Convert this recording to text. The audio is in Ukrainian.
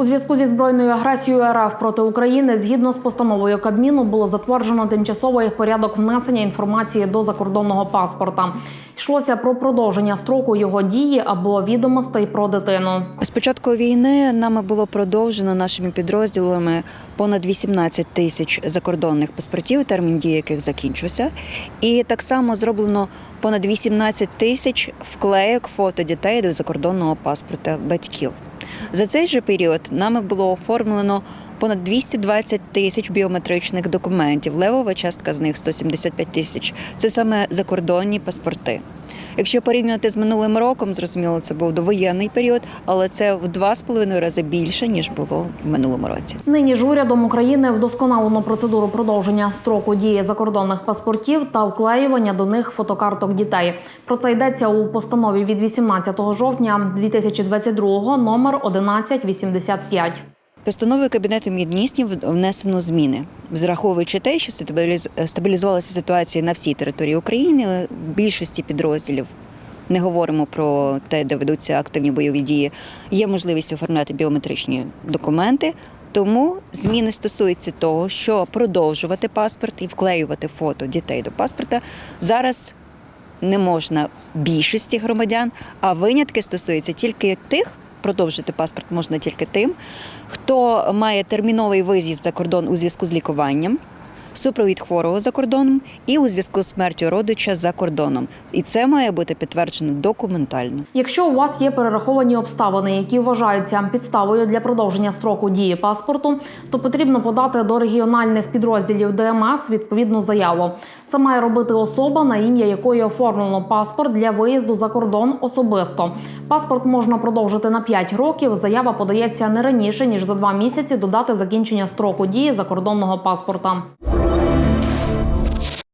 У зв'язку зі збройною агресією РФ проти України, згідно з постановою Кабміну, було затверджено тимчасовий порядок внесення інформації до закордонного паспорта. Йшлося про продовження строку його дії або відомостей про дитину. З початку війни нами було продовжено нашими підрозділами понад 18 тисяч закордонних паспортів, термін дії яких закінчився. І так само зроблено понад 18 тисяч вклеєк фото дітей до закордонного паспорта батьків. За цей же період нами було оформлено понад 220 тисяч біометричних документів. Левова частка з них 175 тисяч. Це саме закордонні паспорти. Якщо порівнювати з минулим роком, зрозуміло, це був довоєнний період, але це в два з половиною рази більше ніж було в минулому році. Нині ж урядом України вдосконалено процедуру продовження строку дії закордонних паспортів та вклеювання до них фотокарток дітей. Про це йдеться у постанові від 18 жовтня 2022 номер 1185. Постановою Кабінету міністрів внесено зміни, враховуючи те, що стабілізувалася ситуація на всій території України, більшості підрозділів. Не говоримо про те, де ведуться активні бойові дії. Є можливість оформляти біометричні документи. Тому зміни стосуються того, що продовжувати паспорт і вклеювати фото дітей до паспорта зараз не можна більшості громадян, а винятки стосуються тільки тих. Продовжити паспорт можна тільки тим, хто має терміновий виїзд за кордон у зв'язку з лікуванням, супровід хворого за кордоном і у зв'язку з смертю родича за кордоном. І це має бути підтверджено документально. Якщо у вас є перераховані обставини, які вважаються підставою для продовження строку дії паспорту, то потрібно подати до регіональних підрозділів ДМС відповідну заяву. Це має робити особа, на ім'я якої оформлено паспорт для виїзду за кордон особисто. Паспорт можна продовжити на 5 років. Заява подається не раніше ніж за два місяці до дати закінчення строку дії закордонного паспорта.